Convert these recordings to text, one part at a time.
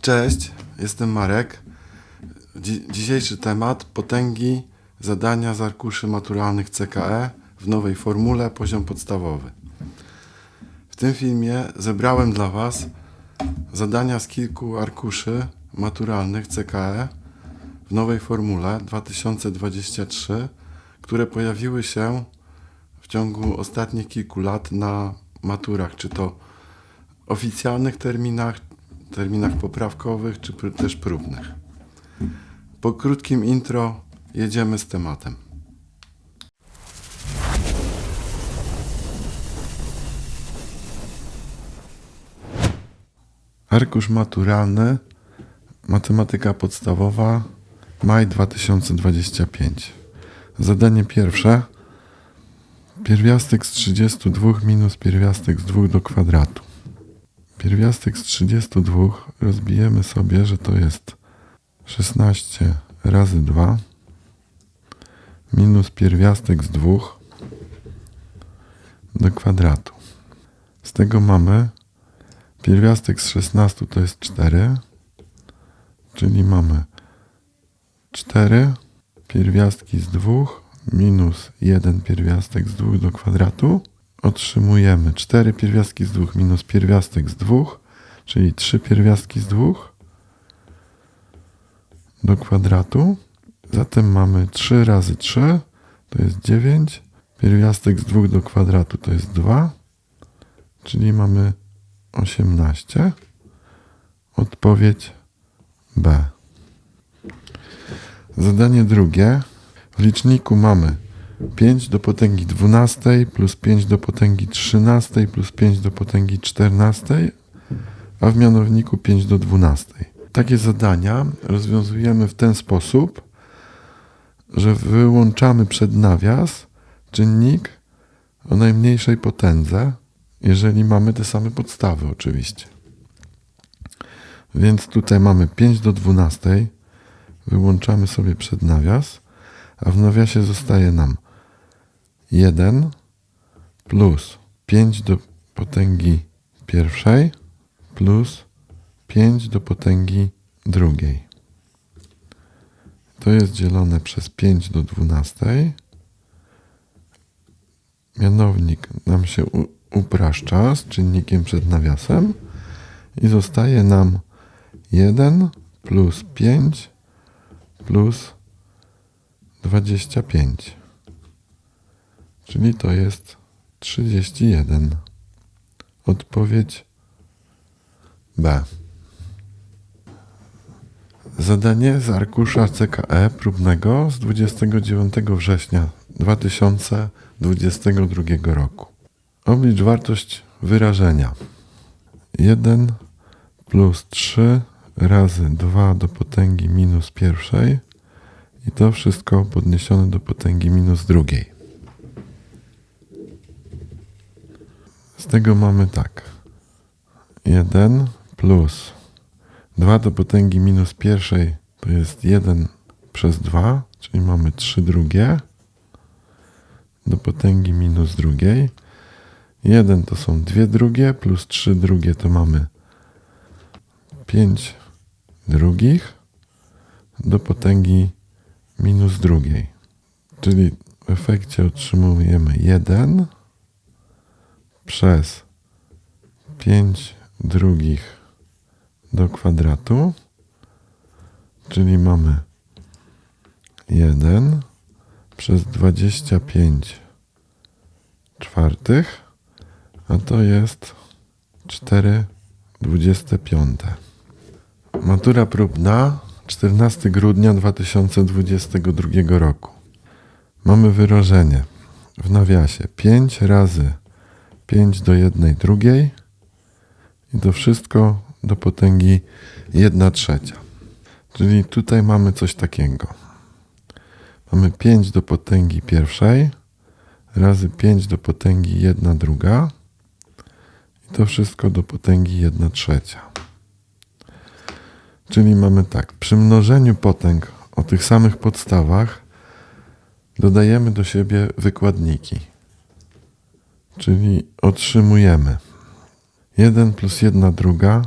Cześć, jestem Marek. Dzi- dzisiejszy temat potęgi zadania z arkuszy maturalnych CKE w nowej formule poziom podstawowy. W tym filmie zebrałem dla Was zadania z kilku arkuszy maturalnych CKE w nowej formule 2023, które pojawiły się w ciągu ostatnich kilku lat na maturach, czy to oficjalnych terminach, terminach poprawkowych, czy pr- też próbnych. Po krótkim intro jedziemy z tematem. Arkusz maturalny, matematyka podstawowa, maj 2025. Zadanie pierwsze. Pierwiastek z 32 minus pierwiastek z 2 do kwadratu. Pierwiastek z 32 rozbijemy sobie, że to jest 16 razy 2 minus pierwiastek z 2 do kwadratu. Z tego mamy pierwiastek z 16 to jest 4, czyli mamy 4 pierwiastki z 2 minus 1 pierwiastek z 2 do kwadratu. Otrzymujemy 4 pierwiastki z 2 minus pierwiastek z 2, czyli 3 pierwiastki z 2 do kwadratu. Zatem mamy 3 razy 3 to jest 9. Pierwiastek z 2 do kwadratu to jest 2, czyli mamy 18. Odpowiedź B. Zadanie drugie. W liczniku mamy 5 do potęgi 12 plus 5 do potęgi 13 plus 5 do potęgi 14, a w mianowniku 5 do 12. Takie zadania rozwiązujemy w ten sposób, że wyłączamy przed nawias czynnik o najmniejszej potędze, jeżeli mamy te same podstawy oczywiście. Więc tutaj mamy 5 do 12, wyłączamy sobie przed nawias, a w nawiasie zostaje nam 1 plus 5 do potęgi pierwszej plus 5 do potęgi drugiej. To jest dzielone przez 5 do 12. Mianownik nam się upraszcza z czynnikiem przed nawiasem i zostaje nam 1 plus 5 plus 25. Czyli to jest 31. Odpowiedź B. Zadanie z arkusza CKE próbnego z 29 września 2022 roku. Oblicz wartość wyrażenia. 1 plus 3 razy 2 do potęgi minus pierwszej i to wszystko podniesione do potęgi minus drugiej. Z tego mamy tak. 1 plus 2 do potęgi minus pierwszej to jest 1 przez 2, czyli mamy 3 drugie do potęgi minus drugiej. 1 to są 2 drugie plus 3 drugie to mamy 5 drugich do potęgi minus drugiej. Czyli w efekcie otrzymujemy 1 przez 5 drugich do kwadratu, czyli mamy 1 przez 25 czwartych, a to jest 4 25. Matura próbna 14 grudnia 2022 roku. Mamy wyrażenie w nawiasie 5 razy 5 do 1 drugiej i to wszystko do potęgi 1 trzecia. Czyli tutaj mamy coś takiego. Mamy 5 do potęgi pierwszej razy 5 do potęgi 1 druga i to wszystko do potęgi 1 trzecia. Czyli mamy tak, przy mnożeniu potęg o tych samych podstawach dodajemy do siebie wykładniki. Czyli otrzymujemy 1 plus 1 druga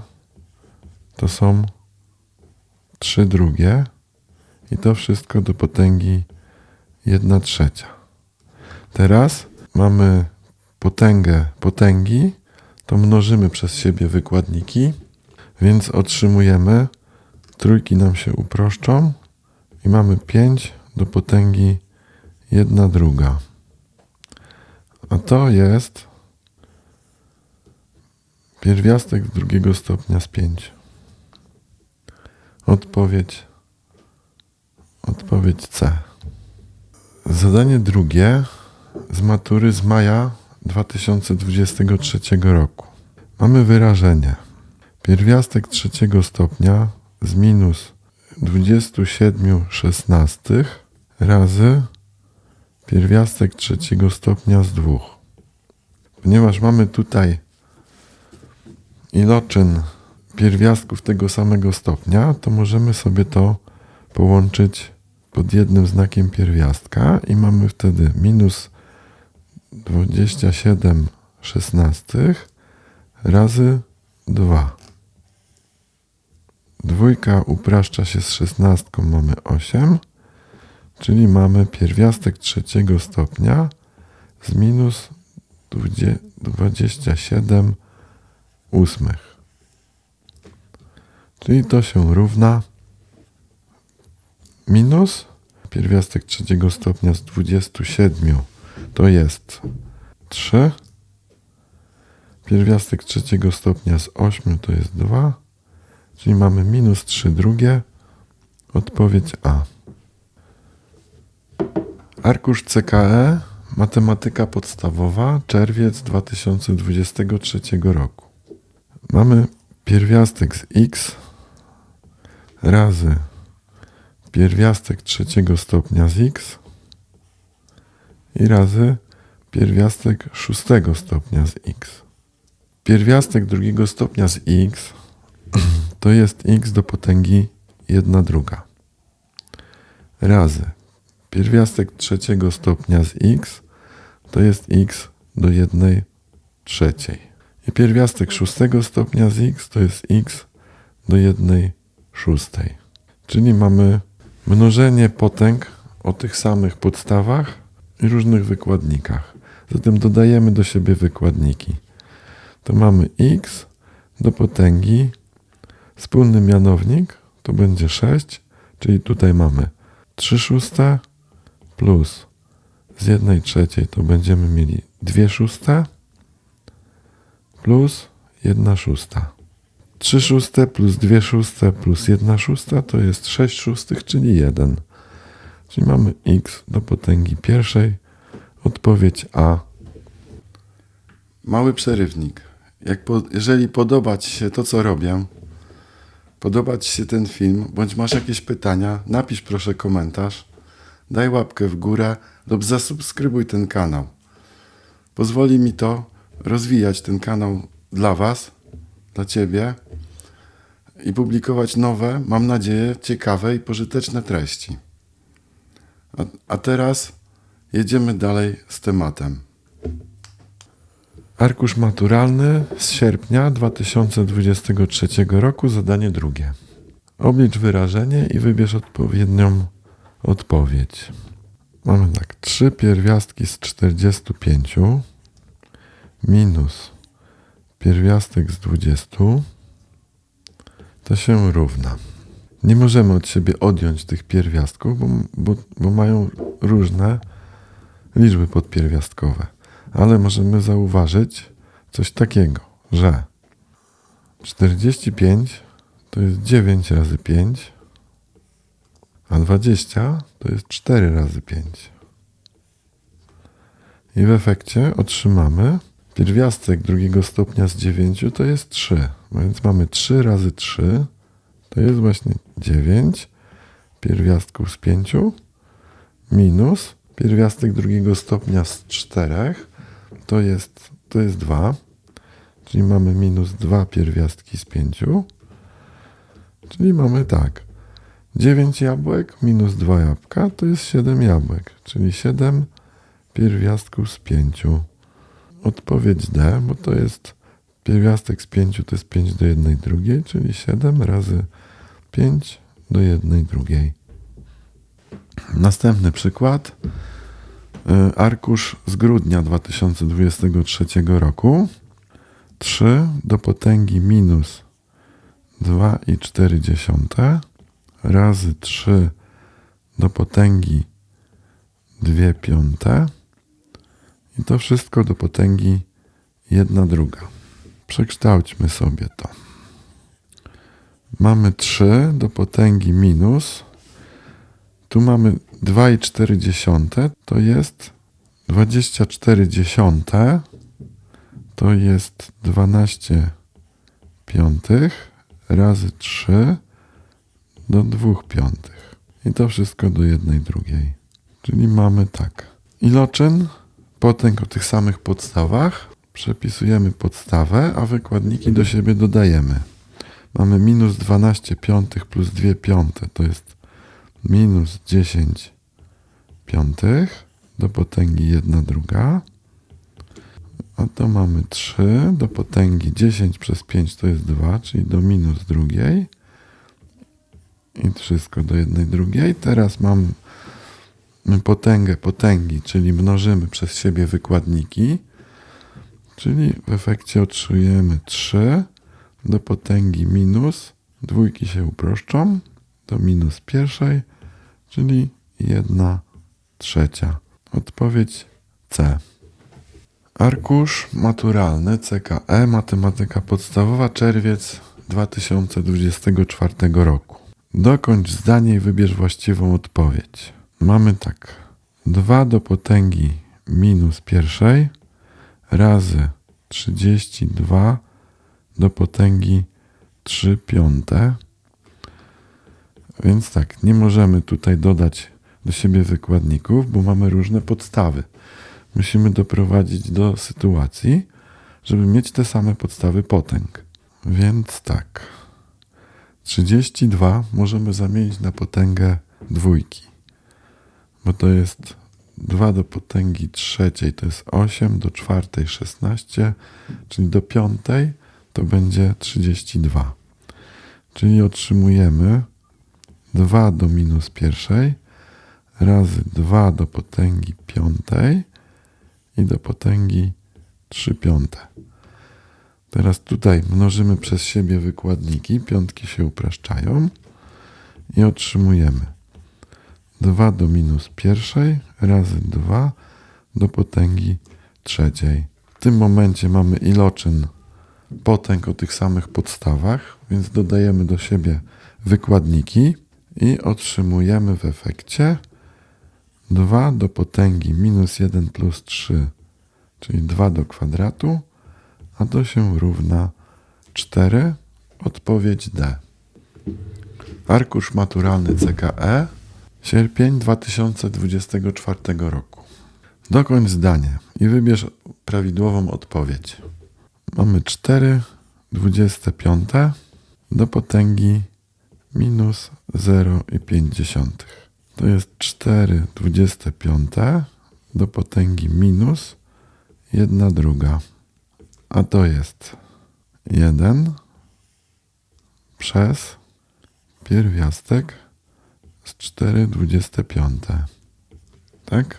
to są 3 drugie i to wszystko do potęgi 1 trzecia. Teraz mamy potęgę potęgi, to mnożymy przez siebie wykładniki, więc otrzymujemy, trójki nam się uproszczą i mamy 5 do potęgi 1 druga. A to jest pierwiastek drugiego stopnia z 5. Odpowiedź. Odpowiedź C. Zadanie drugie z matury z maja 2023 roku. Mamy wyrażenie. Pierwiastek trzeciego stopnia z minus 27 szesnastych razy pierwiastek trzeciego stopnia z dwóch. Ponieważ mamy tutaj iloczyn pierwiastków tego samego stopnia, to możemy sobie to połączyć pod jednym znakiem pierwiastka i mamy wtedy minus 27 szesnastych razy 2. Dwójka upraszcza się z szesnastką, mamy 8, czyli mamy pierwiastek trzeciego stopnia z minus 20 27 ósmych. Czyli to się równa minus pierwiastek trzeciego stopnia z 27 to jest 3. Pierwiastek trzeciego stopnia z 8 to jest 2. Czyli mamy minus 3 drugie. Odpowiedź A. Arkusz CKE, matematyka podstawowa, czerwiec 2023 roku. Mamy pierwiastek z x razy pierwiastek trzeciego stopnia z x i razy pierwiastek szóstego stopnia z x. Pierwiastek drugiego stopnia z x to jest x do potęgi 1 druga razy pierwiastek trzeciego stopnia z x to jest x do 1 trzeciej. I pierwiastek szóstego stopnia z x to jest x do 1 szóstej. Czyli mamy mnożenie potęg o tych samych podstawach i różnych wykładnikach. Zatem dodajemy do siebie wykładniki. To mamy x do potęgi, wspólny mianownik to będzie 6, czyli tutaj mamy 3 szóste plus z 1 trzeciej to będziemy mieli 2 szóste plus 1 szósta. 3 szóste plus 2 szóste plus 1 szósta to jest 6 szóstych, czyli 1. Czyli mamy x do potęgi pierwszej. Odpowiedź A. Mały przerywnik. Jak po, jeżeli podoba Ci się to, co robię, podoba Ci się ten film, bądź masz jakieś pytania, napisz proszę komentarz, daj łapkę w górę lub zasubskrybuj ten kanał. Pozwoli mi to rozwijać ten kanał dla Was, dla Ciebie i publikować nowe, mam nadzieję, ciekawe i pożyteczne treści. A, a teraz jedziemy dalej z tematem. Arkusz maturalny z sierpnia 2023 roku, zadanie drugie. Oblicz wyrażenie i wybierz odpowiednią odpowiedź. Mamy tak, trzy pierwiastki z 45 minus pierwiastek z 20 to się równa. Nie możemy od siebie odjąć tych pierwiastków, bo, bo, bo mają różne liczby podpierwiastkowe. Ale możemy zauważyć coś takiego, że 45 to jest 9 razy 5, a 20 to jest 4 razy 5. I w efekcie otrzymamy pierwiastek drugiego stopnia z 9 to jest 3. Więc mamy 3 razy 3 to jest właśnie 9 pierwiastków z 5 minus pierwiastek drugiego stopnia z 4 to jest, to jest 2. Czyli mamy minus 2 pierwiastki z 5. Czyli mamy tak. 9 jabłek minus 2 jabłka to jest 7 jabłek, czyli 7 pierwiastków z 5. Odpowiedź D, bo to jest pierwiastek z 5 to jest 5 do 1 drugiej, czyli 7 razy 5 do jednej drugiej. Następny przykład. Y, Arkusz z grudnia 2023 roku. 3 do potęgi minus 2,4 razy 3 do potęgi 2 piąte i to wszystko do potęgi 1 druga. Przekształćmy sobie to. Mamy 3 do potęgi minus. Tu mamy 2,4 to jest 24 dziesiąte to jest 12 piątych razy 3 do 2 piątych. I to wszystko do jednej drugiej. Czyli mamy tak. Iloczyn, potęg o tych samych podstawach. Przepisujemy podstawę, a wykładniki do siebie dodajemy. Mamy minus 12 piątych plus 2 piąte, to jest minus 10 piątych do potęgi 1 druga. A to mamy 3 do potęgi 10 przez 5 to jest 2, czyli do minus drugiej. I wszystko do jednej drugiej. Teraz mamy potęgę potęgi, czyli mnożymy przez siebie wykładniki. Czyli w efekcie otrzymujemy 3 do potęgi minus. Dwójki się uproszczą do minus pierwszej, czyli 1 trzecia. Odpowiedź C. Arkusz maturalny CKE Matematyka Podstawowa czerwiec 2024 roku. Dokończ zdanie i wybierz właściwą odpowiedź. Mamy tak. 2 do potęgi minus pierwszej razy 32 do potęgi 3 piąte. Więc tak, nie możemy tutaj dodać do siebie wykładników, bo mamy różne podstawy musimy doprowadzić do sytuacji, żeby mieć te same podstawy potęg. Więc tak. 32 możemy zamienić na potęgę dwójki, bo to jest 2 do potęgi trzeciej to jest 8, do czwartej 16, czyli do piątej to będzie 32. Czyli otrzymujemy 2 do minus pierwszej razy 2 do potęgi piątej i do potęgi 3 piąte. Teraz tutaj mnożymy przez siebie wykładniki, piątki się upraszczają i otrzymujemy 2 do minus pierwszej razy 2 do potęgi trzeciej. W tym momencie mamy iloczyn potęg o tych samych podstawach, więc dodajemy do siebie wykładniki i otrzymujemy w efekcie 2 do potęgi minus 1 plus 3, czyli 2 do kwadratu, a to się równa 4. Odpowiedź D. Arkusz maturalny CKE, sierpień 2024 roku. Dokończ zdanie i wybierz prawidłową odpowiedź. Mamy 4 25 do potęgi minus 0,5 to jest 4 25 do potęgi minus 1 druga. A to jest 1 przez pierwiastek z 4 25. Tak?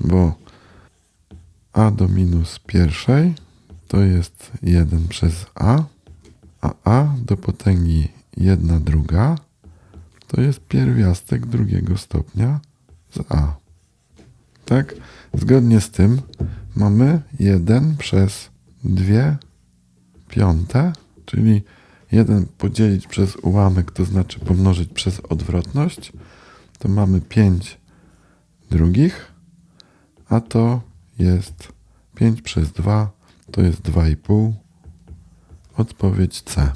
Bo a do minus pierwszej to jest 1 przez a, a a do potęgi 1 druga to jest pierwiastek drugiego stopnia z A. Tak? Zgodnie z tym mamy 1 przez 2 piąte, czyli 1 podzielić przez ułamek, to znaczy pomnożyć przez odwrotność, to mamy 5 drugich, a to jest 5 przez 2, to jest 2,5. Odpowiedź C.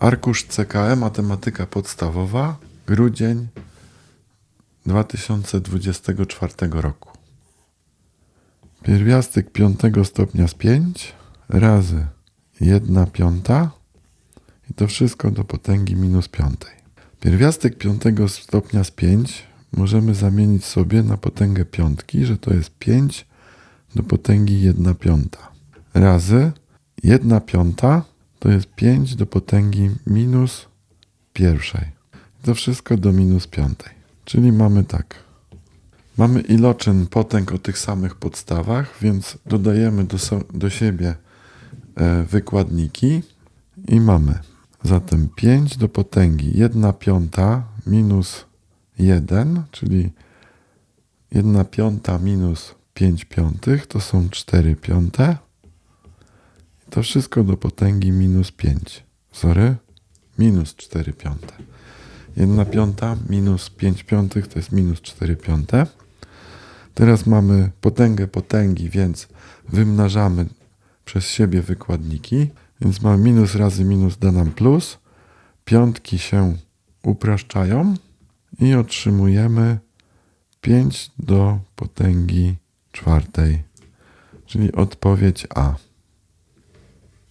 Arkusz CKE Matematyka Podstawowa, grudzień 2024 roku. Pierwiastek piątego stopnia z 5 razy 1 piąta i to wszystko do potęgi minus piątej. Pierwiastek piątego stopnia z 5 możemy zamienić sobie na potęgę piątki, że to jest 5 do potęgi 1 piąta razy 1 piąta to jest 5 do potęgi minus pierwszej. To wszystko do minus piątej. Czyli mamy tak. Mamy iloczyn potęg o tych samych podstawach, więc dodajemy do, so, do siebie e, wykładniki i mamy zatem 5 do potęgi 1 piąta minus 1, czyli 1 piąta minus 5 piątych to są 4 piąte. To wszystko do potęgi minus 5. Sorry, minus 4 piąte. 1 piąta minus 5 piątych to jest minus 4 piąte. Teraz mamy potęgę potęgi, więc wymnażamy przez siebie wykładniki. Więc mamy minus razy minus da nam plus. Piątki się upraszczają i otrzymujemy 5 do potęgi czwartej, czyli odpowiedź A.